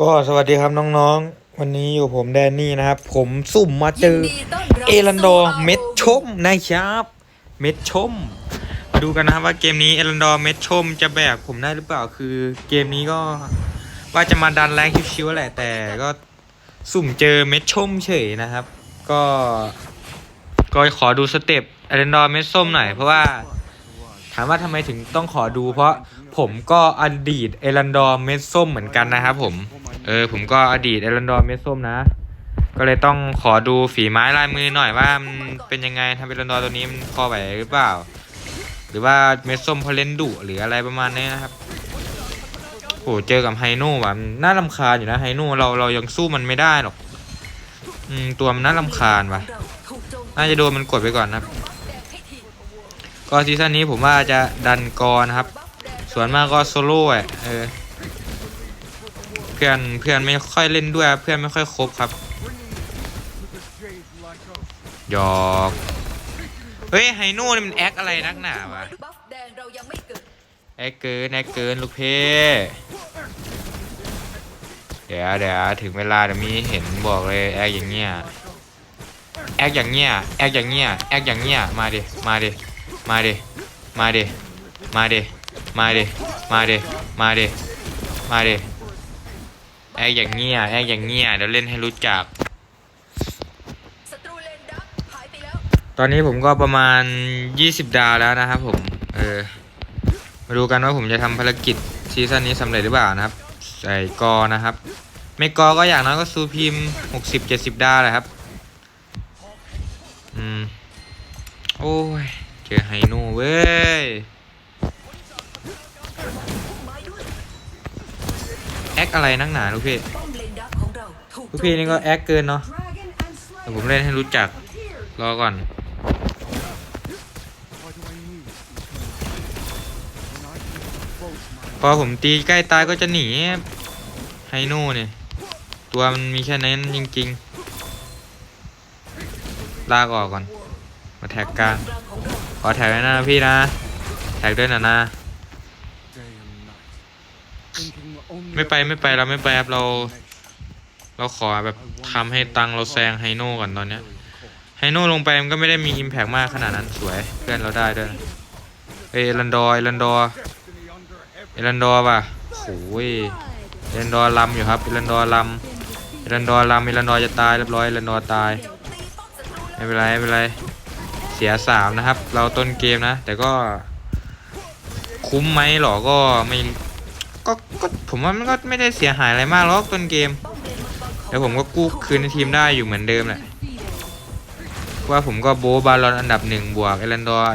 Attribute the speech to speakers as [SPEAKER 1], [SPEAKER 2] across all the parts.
[SPEAKER 1] ก็สวัสดีครับน้องๆ วันนี้อยู่ผมแดนนี่นะครับ ผมสุ่มมาเจอ เอรันดอร์เม็ดชมนะครับ เม็ดชม มาดูกันนะครับว่าเกมนี้เอรันดอร์เม็ดชมจะแบกผมได้หรือเปล่าคือเกมนี้ก็ว่าจะมาดันแรงชิวๆแหละแต่ก็สุ่มเจอเม็ดชมเฉยนะครับ ก็ก็ขอดูสเต็ปเอรันดอร์เม็ดส้มหน่อยเพราะว่าถามว่าทำไมถึงต้องขอดูเพราะผมก็อดีตเอรันดอร์เม็ดส้มเหมือนกันนะครับผม เออผมก็อดีตเอรันดอร์เม็ดส้มนะ ก็เลยต้องขอดูฝีไม้ลายมือหน่อยว่ามันเป็นยังไงทำเอรันดอร์ตัวนี้มันพอไหวหรือเปล่า หรือว่าเม็ดส้มพอเล่นดุหรืออะไรประมาณนี้นะครับโหเจอกับไฮโน่ว่ะน่าลำคาญอยู่นะไฮโน่เราเรายังสู้มันไม่ได้หรอกอืมตัวมันน่าลำคาญว่ะน่าจะโดนมันกดไปก่อนนะครับก็ซีซั่นนี้ผมว่าจะดันกรนะครับ ส่วนมากก็โซโล่เออ เพื่อนเพื่อนไม่ค่อยเล่นด้วย เพื่อนไม่ค่อยครบครับหยอกเฮ้ยไฮโน่นี่มันแอคอะไรนักหนาวะ
[SPEAKER 2] บัฟแดงเรายังไม่เกิด
[SPEAKER 1] แอคเกินแอคเกินลูกเพ่เดี๋ยวเดี๋ยวถึงเวลาเดี๋ยวมีเห็นบอกเลยแอคอย่างเงี้ยแอคอย่างเงี้ยแอคอย่างเงี้ยแอคอย่างเงี้ยมาดิมาดิมาดิมาดิมาดิมาดิมาดิมาดิมาดิ แอคอย่างเงี้ยแอคอย่างเงี้ยเดี๋ยวเล่นให้รู้จัก
[SPEAKER 2] ต
[SPEAKER 1] อนนี้ผมก็ประมาณ 20 ดาวแล้วนะครับผม เออ มาดูกันว่าผมจะทำภารกิจซีซั่นนี้สำเร็จหรือเปล่านะครับ ใส่กอนะครับ ไม่กอก็อย่างน้อยก็ซูพิม60 70 ดาวแหละครับ อืม โอ้ย เจอไฮโน่เว้ย คอะไรนักหนาลูกพี่
[SPEAKER 2] ป้อมเลนดักของเราถูก
[SPEAKER 1] ลูกพี่นี่ก็แอคเกินเนาะเดี๋ยวผมเล่นให้รู้จักรอก่อนพอผมตีใกล้ตายก็จะหนีไฮโน่เนี่ยตัวมันมีแค่นั้นจริงๆ ลากออกก่อน มาแท็กกลาง
[SPEAKER 2] กลางของเรา
[SPEAKER 1] ขอแท็กไว้นะพี่นะ แท็กด้วยนะนะ ไม่ไปไม่ไปเราไม่ไปครับเรา เราขอแบบทำให้ตังเราแซงไฮโน่ก่อนตอนเนี้ยไฮโน่ลงไปมันก็ไม่ได้มีอิมแพกมากขนาดนั้นสวยเพื่อนเราได้ด้วยเอเอรันดอร์เอรันดอร์เอรันดอร์ป่ะโอ้ยเอรันดอลำอยู่ครับเอรันดอลำเอรันดอลำเอรันดอจะตายเรียบร้อยเอรันดอตายไม่เป็นไรไม่เป็นไรเสียสามนะครับ เราต้นเกมนะ แต่ก็คุ้มไหมหรอก็ไม่ ก็ก็ผมว่ามันก็ไม่ได้เสียหายอะไรมากหรอกต้นเกมเดี๋ยวผมก็กู้คืนในทีมได้อยู่เหมือนเดิมแหละว่าผมก็โบบาลอนอันดับหนึ่งบวกเอรันดอร์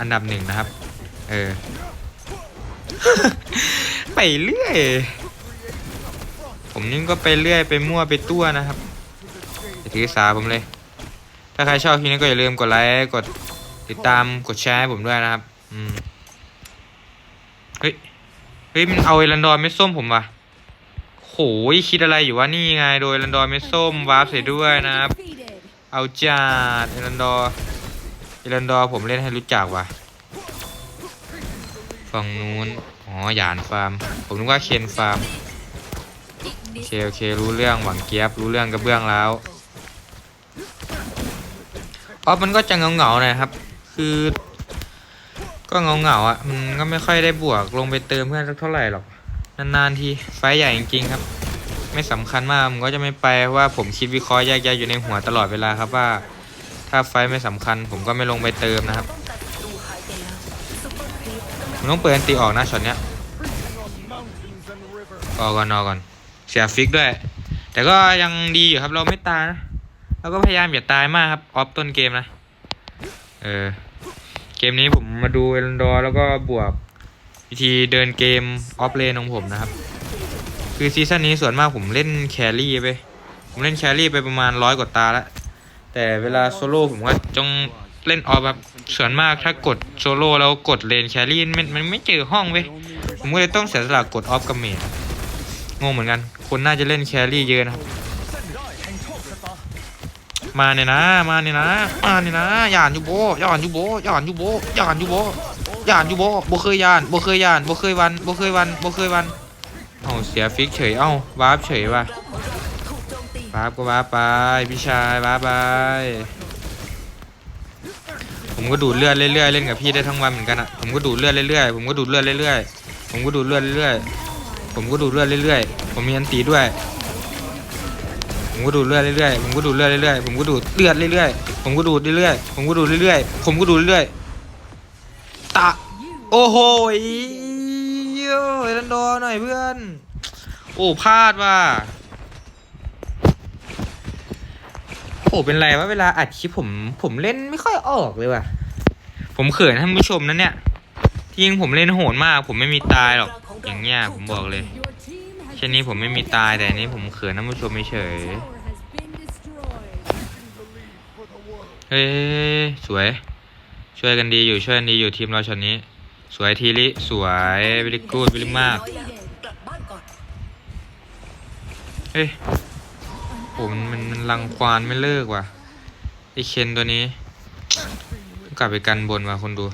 [SPEAKER 1] อันดับหนึ่งนะครับ เออ ไปเรื่อย ผมนี่ก็ไปเรื่อยไปมั่วไปตั้วนะครับถือสาผมเลย ถ้าใครชอบคลิปนี้ก็อย่าลืมกดไลค์กดติดตามกดแชร์ให้ผมด้วยนะครับ อืม เฮ้ย เฮ้ยมันเอาเอรันดอร์เม็ดส้มผมว่ะโหยคิดอะไรอยู่วะนี่ไงโดยเอรันดอร์เม็ดส้มวาร์ปใส่ด้วยนะครับ เอาจัดเอรันดอร์เอรันดอร์ผมเล่นให้รู้จักว่ะฝั่งนู้นอ๋อหยานฟาร์ม ผมนึกว่าเคนฟาร์มโอเคโอเครู้เรื่องหวังเกียบรู้เรื่องกระเบื้องแล้วออฟมันก็จะเงาเงาๆหนะครับ คือ ก็เงาเงาๆอะมันก็ไม่ค่อยได้บวกลงไปเติมเพื่อนสักเท่าไหร่หรอก นานๆทีไฟใหญ่จริงๆครับ ไม่สำคัญมากผมก็จะไม่ไปเพราะว่าผมคิดวิเคราะห์แยกแยะอยู่ในหัวตลอดเวลาครับว่า ถ้าไฟไม่สำคัญ ผมก็ไม่ลงไปเติมนะครับ
[SPEAKER 2] มันต้อง
[SPEAKER 1] ผมต้องเปิดอันตีออกนะช็อตเนี้ยออกก่อนออกก่อนเสียฟิกด้วย แต่ก็ยังดีอยู่ครับเราไม่ตายนะเราก็พยายามอย่าตายมากครับออฟต้นเกมนะ เออ เกมนี้ผมมาดูเอลนดอร์แล้วก็บวกวิธีเดินเกมออฟเลนของผมนะครับ คือซีซั่นนี้ส่วนมากผมเล่นแครี่ไป ผมเล่นแครี่ไปประมาณร้อยกว่าตาแล้ว แต่เวลาโซโล่ผมก็จงเล่นออฟแบบส่วนมากถ้ากดโซโล่แล้วกดเลนแครี่มันมันไม่เจอห้องเว้ยผมก็เลยต้องเสียสละกดออฟกับเมจงงเหมือนกัน คนน่าจะเล่นแครี่เยอะนะครับ มาเนี่ยนะ มาเนี่ยนะ มาเนี่ยนะยานอยู่โบยานอยู่โบยานอยู่โบยานอยู่โบยานอยู่โบบ่เคยยานบ่เคยยานบ่เคยวันบ่เคยวันบ่เคยวันเอาเสียฟิกเฉยเอ้าวาร์ปเฉยว่ะวาร์ปก็วาร์ปไปพี่ชายวาร์ปไปผมก็ดูดเลือดเรื่อยๆเล่นกับพี่ได้ทั้งวันเหมือนกันอะผมก็ดูดเลือดเรื่อยๆผมก็ดูดเลือดเรื่อยๆผมก็ดูดเลือดเรื่อยๆผมก็ดูดเลือดเรื่อยๆผมมีอันตีด้วย ผมก็ดูดเลือดเรื่อยๆ ผมก็ดูดเลือดเรื่อยๆ ผมก็ดูดเลือดเรื่อยๆ ผมก็ดูดเรื่อยๆ ผมก็ดูดเรื่อยๆ ผมก็ดูดเรื่อยๆ ตะ โอ้โหเย้ยรันโดหน่อยเพื่อน โอ้พลาดว่ะ โอ้เป็นไรวะเวลาอัดคลิปผมผมเล่นไม่ค่อยออกเลยว่ะ ผมเขินท่านผู้ชมนะเนี่ย จริงผมเล่นโหดมาก ผมไม่มีตายหรอก อย่างเงี้ยผมบอกเลย ช่นนี้ผมไม่มีตายแต่อันนี้ผมเขินท่านผู้ชมไม่เฉย เฮ้ยสวย ช่วยกันดีอยู่ช่วยกันดีอยู่ทีมเราช็อตนี้ สวยทีลิสวยวิลิกูดวิลิมาก
[SPEAKER 2] น้อยแล้วก
[SPEAKER 1] เฮ้ยโอ้มันมันมันรังควานไม่เลิกว่ะไอเคนตัวนี้ต้องกลับไปกันบนว่ะคนดู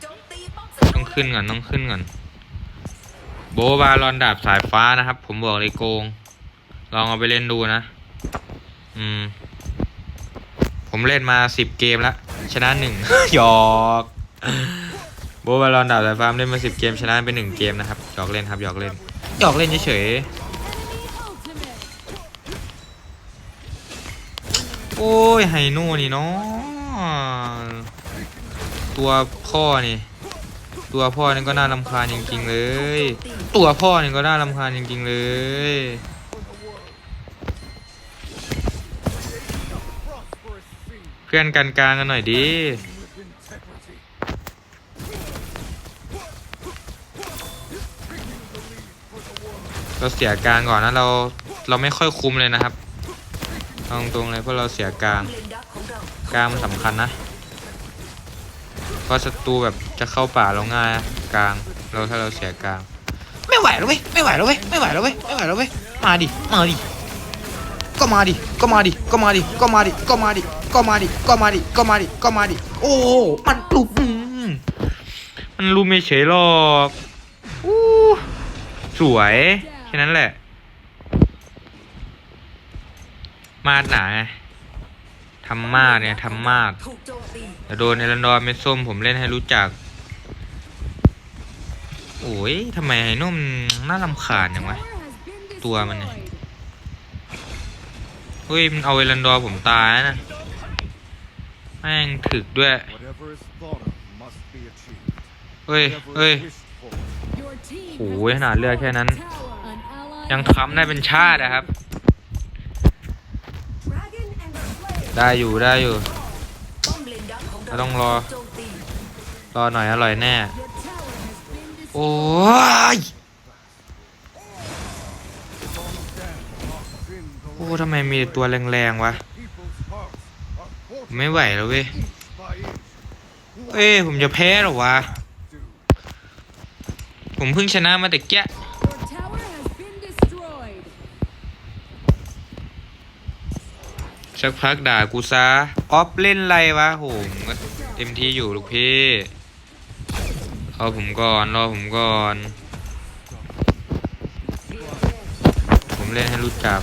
[SPEAKER 2] โจมตีป้อมศัตรู
[SPEAKER 1] ต้องขึ้นก่อนต้องขึ้นก่อน โบบาลอนดาบสายฟ้านะครับ ผมบอกเลยโกง ลองเอาไปเล่นดูนะ อืม ผมเล่นมาสิบเกมแล้ว ชนะหนึ่งหยอก โบบาลอนดาบสายฟ้าเล่นมาสิบเกม ชนะไปหนึ่งเกมนะครับหยอกเล่นครับหยอกเล่นหยอกเล่นเฉยๆโอ้ยไฮโน่นี่เนาะตัวพ่อนี่ ตัวพ่อนี่ก็น่ารำคาญจริงๆเลย ตัวพ่อเนี่ยก็น่ารำคาญจริงๆเลย เพื่อนกันกลางกันหน่อยดิเราเสียกลางก่อนนะเราเราไม่ค่อยคุมเลยนะครับเอาตรงเลยเพราะเราเสียกลาง
[SPEAKER 2] กของเร
[SPEAKER 1] กลางมันสำคัญนะเพราะศัตรูแบบจะเข้าป่าเราง่ายกลางเราถ้าเราเสียกลาง ไม่ไหวแล้วเว้ยไม่ไหวแล้วเว้ยไม่ไหวแล้วเว้ยไม่ไหวแล้วเว้ยมาดิมาดิก็มาดิก็มาดิก็มาดิก็มาดิก็มาดิก็มาดิก็มาดิก็มาดิก็มาดิโอ้มันลุมมันลุมไม่เฉยหรอกอู้สวยแค่นั้นแหละ มาดหนาไงทำมากเนี่ยทำมาก
[SPEAKER 2] ถูกโจมตี
[SPEAKER 1] แต่โดนเอรันดอร์เม็ดส้มผมเล่นให้รู้จัก โอ้ยทำไมไอ้นุ่มน่ารำคาญอย่างวะ ตัวมันเนี่ยเฮ้ย มันเอาเอรันดอร์ผมตายนะ แม่งถึกด้วย เฮ้ยเฮ้ยโอ้ยขนาดเลือดแค่นั้น ยังทำได้เป็นชาติอะครับ ได้อยู่ได้อยู่ ต้องรอ รอหน่อยอร่อยแน่ โอ้ย โอ้ทำไมมีตัวแรงๆวะ ไม่ไหวแล้วเว้ย เอ้ยผมจะแพ้หรอวะ ผมเพิ่งชนะมาแต่แกะสักพักด่ากูซะ ออฟเล่นไรวะโหมเต็มที่อยู่ลูกพี่ อผมก่อนรอผมก่อน ผมเล่นให้รู้จัก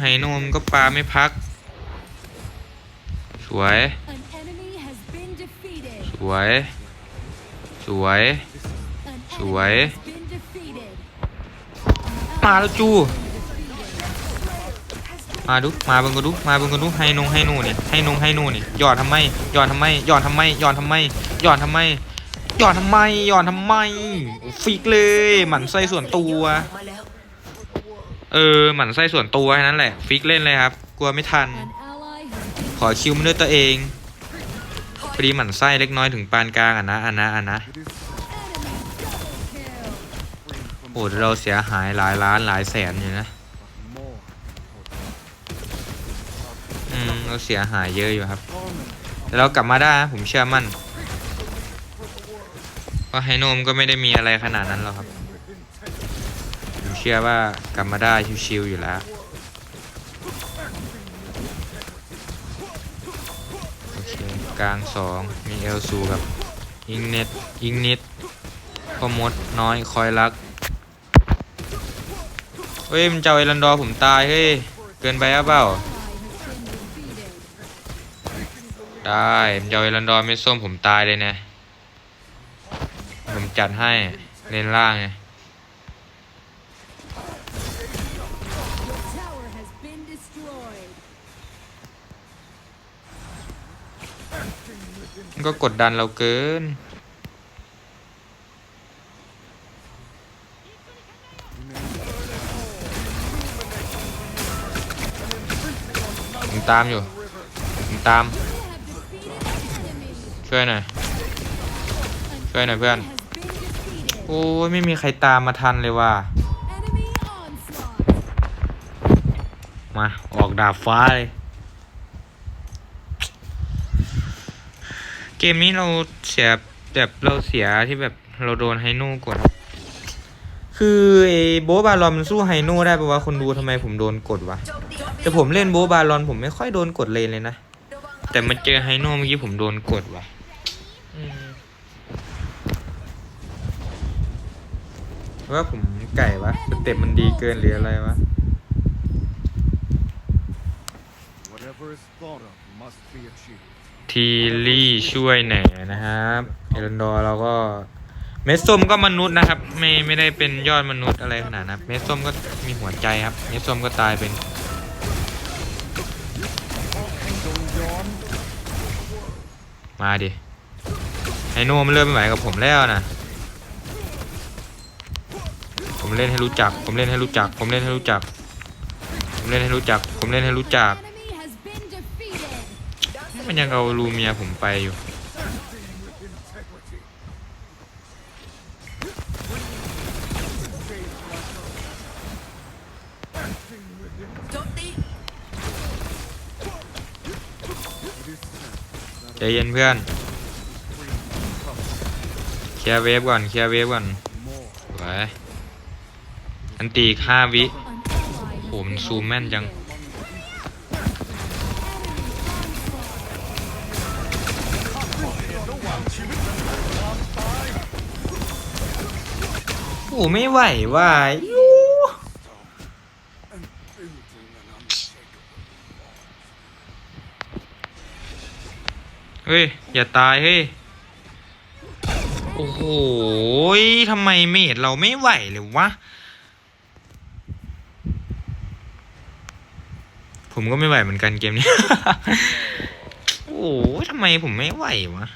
[SPEAKER 1] ไฮโนมก็ปลาไม่พัก สวย สวย สวย สวย มาแล้วจู มาดูมาบิ่งกันดูมาบิ่งกันดูให้นงให้นูนี่ให้นงให้นูนี่หยอดทำไมหยอดทำไมหยอดทำไมหยอดทำไมหยอดทำไมหยอดทำไมหยอดทำไมฟิกเลยหมันไส้ส่วนตัว เออหมันไส้ส่วนตัวแค่นั้นแหละฟิกเล่นเลยครับ กลัวไม่ทัน ขอคิวมันด้วยตัวเองพอดีหมันไส้เล็กน้อยถึงปานกลางอะนะอะนะอะนะโอ้เราเสียหายหลายล้านหลายแสนอยู่นะ อืมเราเสียหายเยอะอยู่ครับ แต่เรากลับมาได้นะผมเชื่อมั่นว่าไฮโนมก็ไม่ได้มีอะไรขนาดนั้นหรอกครับ ผมเชื่อว่ากลับมาได้ชิวๆอยู่แล้วโอเคกลางสองมีเอลซูกับยิงเน็ตยิงนิดพมดน้อยคอยรักเฮ้ยมันเจ้าเอรันดอร์ผมตายเฮ้ยเกินไปหรือเปล่า ได้มันเจ้าเอรันดอร์ไม่ส้มผมตายเลยนะ ผมจัดให้เลนล่างไงก็กดดันเราเกิน ผมตามอยู่ ผมตาม ช่วยหน่อย ช่วยหน่อยเพื่อน โอ้ยไม่มีใครตามมาทันเลยว่ะ มา ออกดาบฟ้าเลย เกมนี้เราเสียแบบเราเสียที่แบบเราโดนไฮนูกด คือไอ้โบบาลอนมันสู้ไฮนูได้ปะวะคนดูทำไมผมโดนกดวะ แต่ผมเล่นโบบาลอนผมไม่ค่อยโดนกดเลนเลยนะ แต่มาเจอไฮโนเมื่อกี้ผมโดนกดว่ะ ว่าผมไก่วะสเต็ปมันดีเกินหรืออะไรวะ
[SPEAKER 3] Whatever is thought of must be achieved.
[SPEAKER 1] ทีลี่ช่วยหน่อยนะครับเอรันดอร์เราก็ เมสส้มก็มนุษย์นะครับ ไม่ไม่ได้เป็นยอดมนุษย์อะไรขนาดนั้นเมสส้มก็มีหัวใจครับ เมสส้มก็ตายเป็นมาดิไฮโนมันเริ่มไม่ไหวกับผมแล้วนะ ผมเล่นให้รู้จัก ผมเล่นให้รู้จัก ผมเล่นให้รู้จัก ผมเล่นให้รู้จัก ผมเล่นให้รู้จัก มันยังเอาลูเมียผมไปอยู่
[SPEAKER 3] Integrity.
[SPEAKER 2] โจมตี
[SPEAKER 1] ใจเย็นเพื่อน เคลียร์เวฟก่อน เคลียร์เวฟก่อน
[SPEAKER 3] More.
[SPEAKER 1] สวย อันตีอีห้าวิโหมันซูมแม่นจัง โอ้ไม่ไหวว่ะยูเฮ้ย อย่าตายเฮ้ย โอ้โหทำไมเมดเราไม่ไหวเลยวะ ผมก็ไม่ไหวเหมือนกันเกมนี้ โอ้ทำไมผมไม่ไหววะ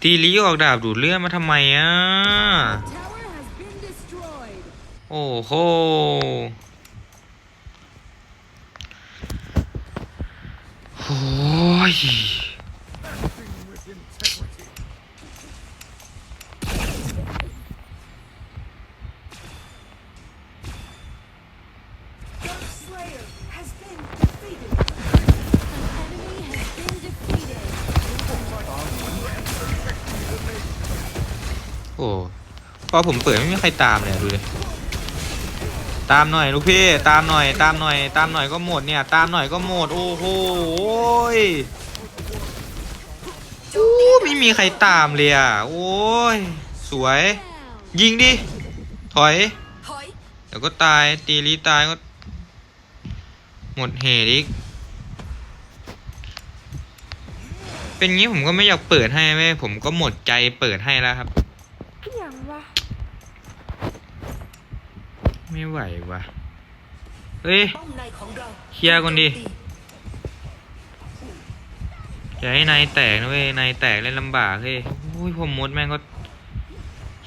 [SPEAKER 1] ตีลีออกดาบดูดเลือดมาทำไมอะ โอ้โห โอ้ย อผมเปิดไม่มีใครตามเลยดูเลยตามหน่อยลูกพี่ตามหน่อยตามหน่อยตามหน่อยก็หมดเนี่ย ตามหน่อยก็หมดโอ้โหยไม่มีใครตามเลยอะโอ้ยสวย ยิงดิถอย
[SPEAKER 2] ถอย
[SPEAKER 1] เดี๋ยวก็ตายตีลีตายก็ หมดเหตุอีกเป็นงี้ผมก็ไม่อยากเปิดให้แม่ผมก็หมดใจเปิดให้แล้วครับ ไม่ไหววะเฮ้ย
[SPEAKER 2] เค
[SPEAKER 1] ลียร์ก่อนดิอย่าให้นายแตกนะเว้ยนายแตกเล่นลำบากเฮ้ยโอ้ยผมมดแม่งก็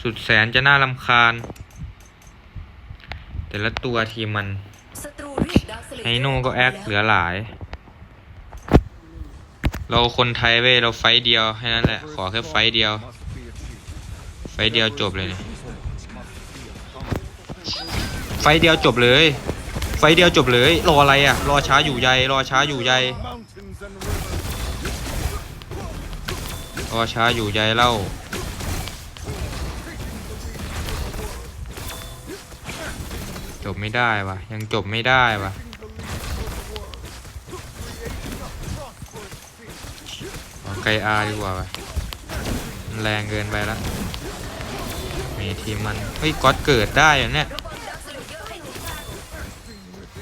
[SPEAKER 1] สุดแสนจะน่ารำคาญ แต่ละตัวทีมัน
[SPEAKER 2] ศัตรูเรียกดาวสเลเยอร์
[SPEAKER 1] ไฮโน่ก็แอคเหลือหลาย เราคนไทยเว้ยเราไฟเดียวแค่นั้นแหละ ขอแค่ไฟเดียว ไฟเดียวจบเลยเนี่ย ไฟเดียวจบเลย ไฟเดียวจบเลย รออะไรอะ รอช้าอยู่ใยรอช้าอยู่ใยรอช้าอยู่ใยเล่าจบไม่ได้วะยังจบไม่ได้วะรออาดีกว่าวะแรงเกินไปละมีทีมมันเฮ้ยก๊อตเกิดได้เหรอเนี่ย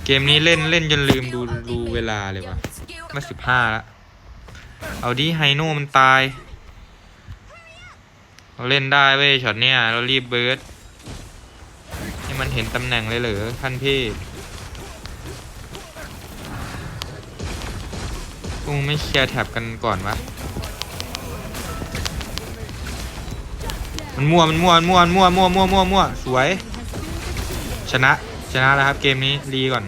[SPEAKER 1] เกมนี้เล่นเล่นจนลืมดูดูเวลาเลยวะมาสิบห้าละเอาดิไฮโน่มันตาย เราเล่นได้เว้ยช็อตเนี้ยเรารีบเบิร์ดให้มันเห็นตำแหน่งเลยเหรอท่านพี่กมึงไม่เคลียร์แท็บกันก่อนวะมันมั่วมันมั่วมันมั่วมันมั่วมั่วมั่วมั่วมั่วสวย ชนะชนะแล้วครับเกมนี้รีก่อน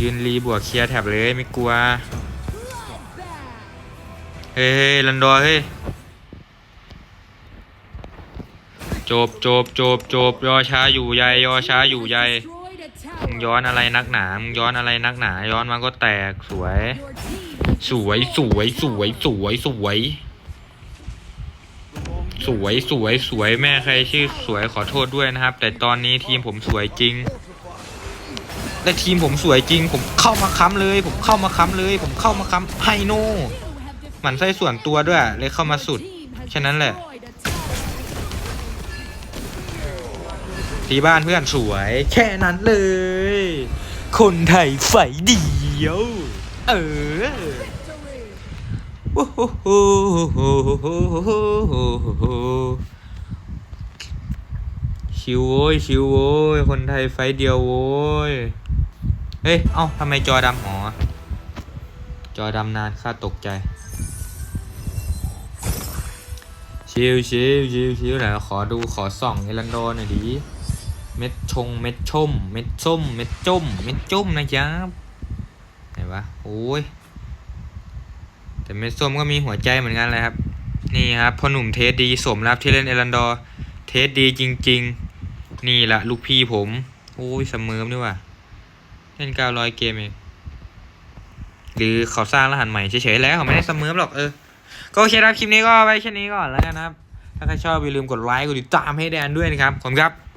[SPEAKER 1] ยืนรีบวกเคลียร์แท็บเลยไม่กลัว เฮ้ยเฮ้ลันดอเฮ้ยจบจบจบจบยอช้าอยู่ใยยอช้าอยู่ใยมึงย้อนอะไรนักหนามึงย้อนอะไรนักหนา ย้อนมาก็แตกสวย สวยสวยสวยสวยสวย สวยสวยสวยแม่ใครชื่อสวยขอโทษด้วยนะครับ แต่ตอนนี้ทีมผมสวยจริง และทีมผมสวยจริง ผมเข้ามาค้ำเลย ผมเข้ามาค้ำเลย ผมเข้ามาค้ำไฮโน่หมันไส้ส่วนตัวด้วยเลยเข้ามาสุดแค่นั้นแหละ ทีบ้านเพื่อนสวย แค่นั้นเลย คนไทยไฟเดียว เออ
[SPEAKER 4] Victory.
[SPEAKER 1] โอ้โหโหโหโหโหโหชิวโว้ยชิวโว้ยคนไทยไฟเดียวโว้ย เฮ้ย เอ้าทำไมจอดำอ๋อ จอดำนานข้าตกใจชิวชิวชิวชิวไหนขอดูขอส่องเอลันโดหน่อยดิเม็ดชงเม็ดชมเม็ดส้มเม็ดจุ่มเม็ดจุ่มนะจ๊ะไหนวะโอ้ยแต่เม็ดส้มก็มีหัวใจเหมือนกันเลยครับ นี่ครับพ่อหนุ่มเทสดีสมรับที่เล่นเอรันดอเทสดีจริง ๆ นี่ละลูกพี่ผมโอ้ยเสมอนี่ว่ะ เล่นเก้าร้อยเกมเองหรือเขาสร้างรหัสใหม่เฉยๆแล้วเขาไม่ได้เสมอหรอกเออ ก็โอเคครับคลิปนี้ก็ไว้แค่นี้ก่อนแล้วกันนะครับ ถ้าใครชอบอย่าลืมกดไลค์กดติดตามให้แดนด้วยนะครับ ขอบคุณครับ